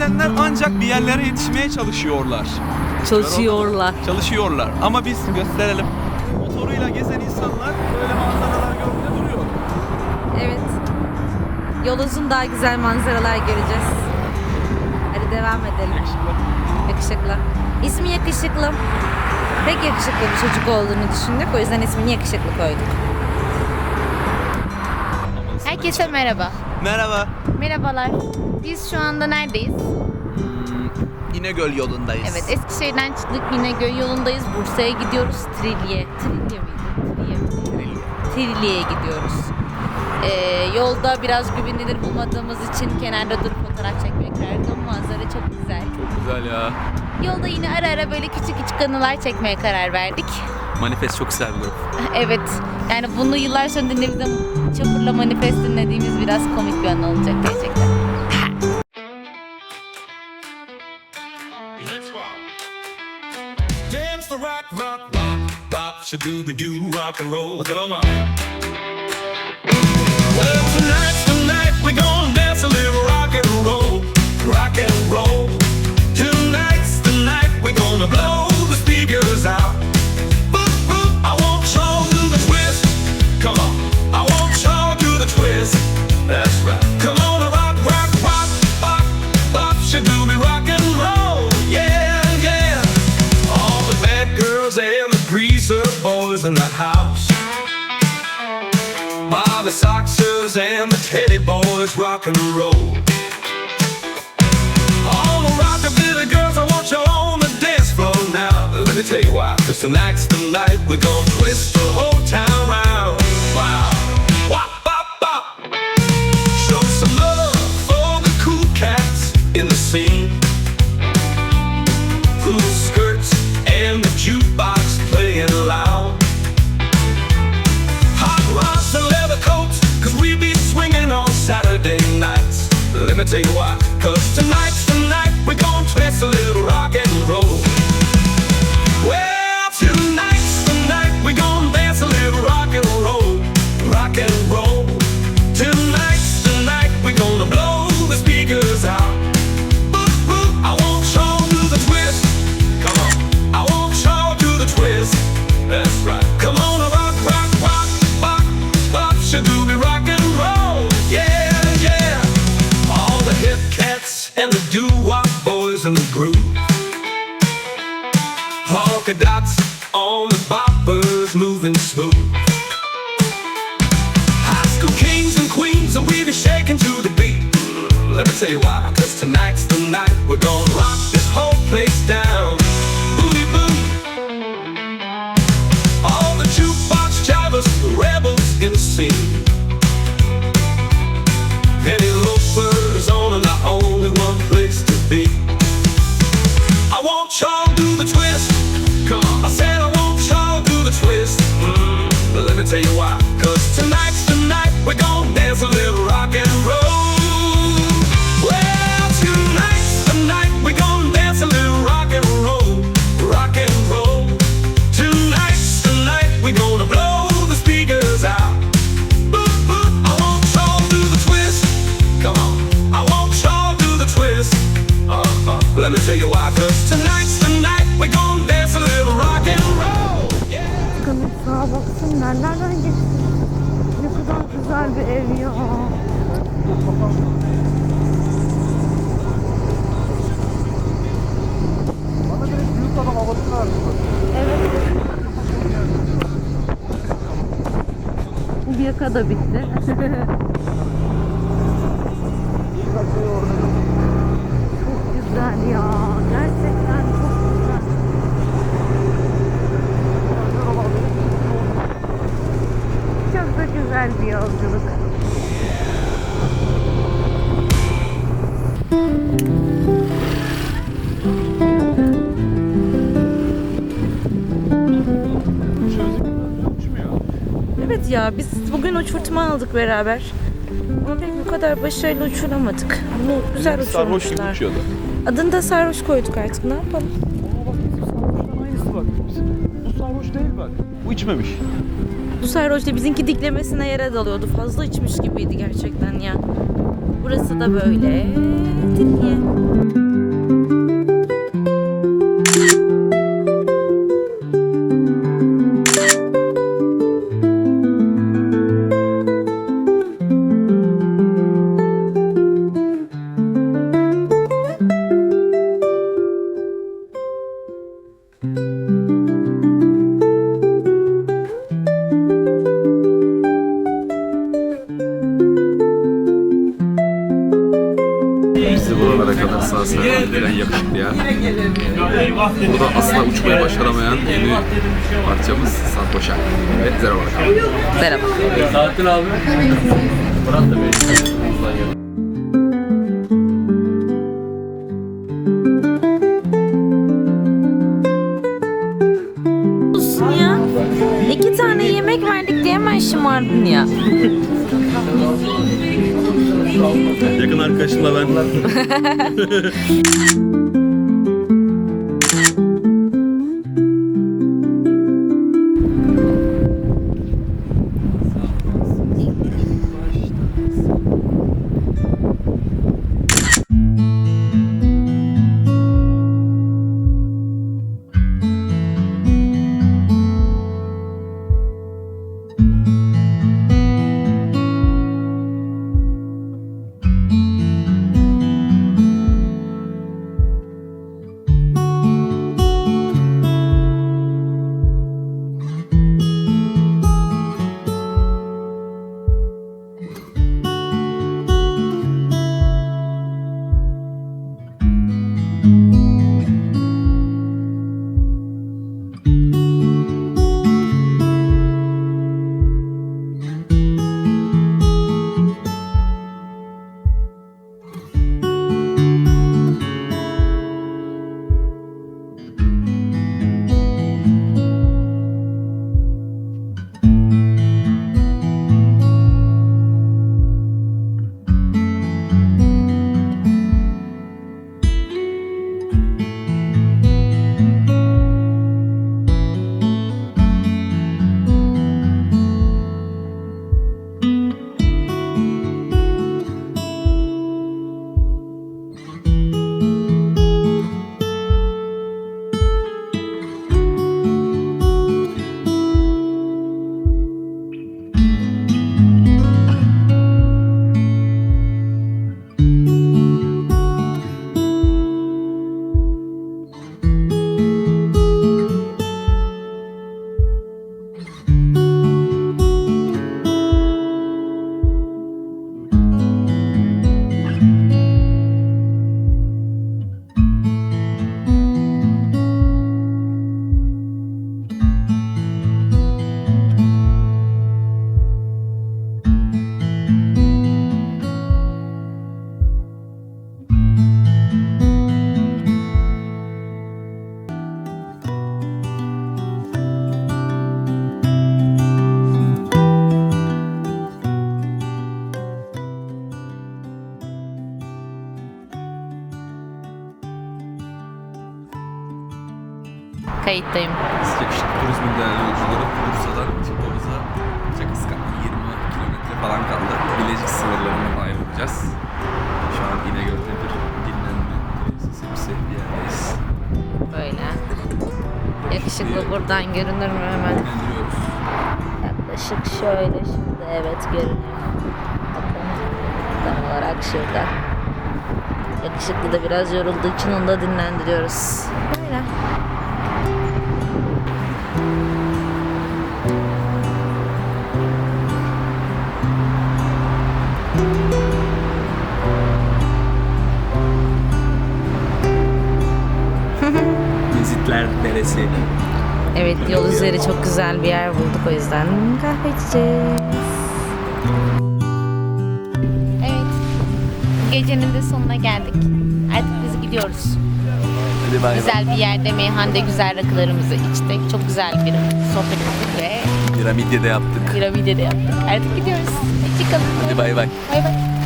gidenler ancak bir yerlere yetişmeye çalışıyorlar. Çalışıyorlar. Çalışıyorlar. Ama biz gösterelim. Motoruyla gezen insanlar böyle manzaralar görünce duruyor. Evet. Yol uzun daha güzel manzaralar göreceğiz. Hadi devam edelim. Yakışıklı. Yakışıklı. İsmi yakışıklı. Pek yakışıklı bir çocuk olduğunu düşündük. O yüzden ismini yakışıklı koyduk. Herkese merhaba. Merhaba. Merhabalar. Biz şu anda neredeyiz? İnegöl yolundayız. Evet, Eskişehir'den çıktık. Yine göl yolundayız. Bursa'ya gidiyoruz. Trilye. Trilye miydi? Trilye miydi? Trilye'ye gidiyoruz. Ee, yolda biraz güvenilir bulmadığımız için kenarda durup fotoğraf çekmek verdik ama manzara çok güzel. Çok güzel ya. Yolda yine ara ara böyle küçük küçük anılar çekmeye karar verdik. Manifest çok güzel bir grup. evet, yani bunu yıllar sonra dinlediğimizde Çapur'la Manifest dinlediğimiz biraz komik bir an olacak gerçekten. Dance the rock, rock, rock, rock, shadooby doo, rock and roll, come on. Well, tonight's the night we gonna dance a little rock and roll, rock and roll. Tonight's the night we gonna blow Bobby Soxers and the Teddy boys rock and roll. All the rockabilly girls, I want you on the dance floor now. Let me tell you why. Cause tonight's the night we're gonna twist the whole town round. Wow. Wop, bop, bop. Show some love for the cool cats in the scene. gonna tell you why. Cause tonight Let me tell you why, cause tonight's the night we're gonna rock this whole place down. Booty boo. All the jukebox jivers, the rebels in the scene. Bakın sağa baksınlar. Nereden geçti? Ne kadar güzel bir ev ya. Bu yaka da bitti. Çok güzel ya. Gerçekten çok güzel. Çok da güzel bir yolculuk. Evet ya biz bugün uçurtma aldık beraber. Ama pek bu kadar başarılı uçuramadık. Bunu güzel Sarhoş gibi uçurmuşlar. uçuyordu. Adını da sarhoş koyduk artık ne yapalım. Aynısı bak. Bu sarhoş değil bak. Bu içmemiş. Bu sarhoş da bizimki diklemesine yere dalıyordu. Fazla içmiş gibiydi gerçekten ya. Burası da böyle. asla sevmem denen yakışıklı ya. Burada asla uçmayı başaramayan yeni parçamız Sarkoşa. Ve Zero Merhaba. Saattin abi. Murat da benim. Anlaşma ben. Kayıttayım. Yakışıklı turizmin değerli yolcuları Bursa'dan çıkmamıza Çakıskan 20 kilometre falan kaldı. Bilecik sınırlarından ayrılacağız. Şu an İnegöl'de bir dinlenme tesisi bir yerdeyiz. Böyle. Yakışıklı buradan görünür mü hemen? Dinlendiriyoruz. Yaklaşık şöyle şimdi evet görünüyor. Bakın tam olarak şurada. Yakışıklı da biraz yorulduğu için onu da dinlendiriyoruz. Böyle. Deresi. Evet yol üzeri çok güzel bir yer bulduk o yüzden kahve içeceğiz. Evet. Gecenin de sonuna geldik. Artık biz gidiyoruz. Hadi bay bay. Güzel bir yerde meyhanede güzel rakılarımızı içtik. Çok güzel bir sohbet ettik ve Piramidye de yaptık. piramide de yaptık. Artık gidiyoruz. Hoşçakalın. Hadi bay bay. Bay bay.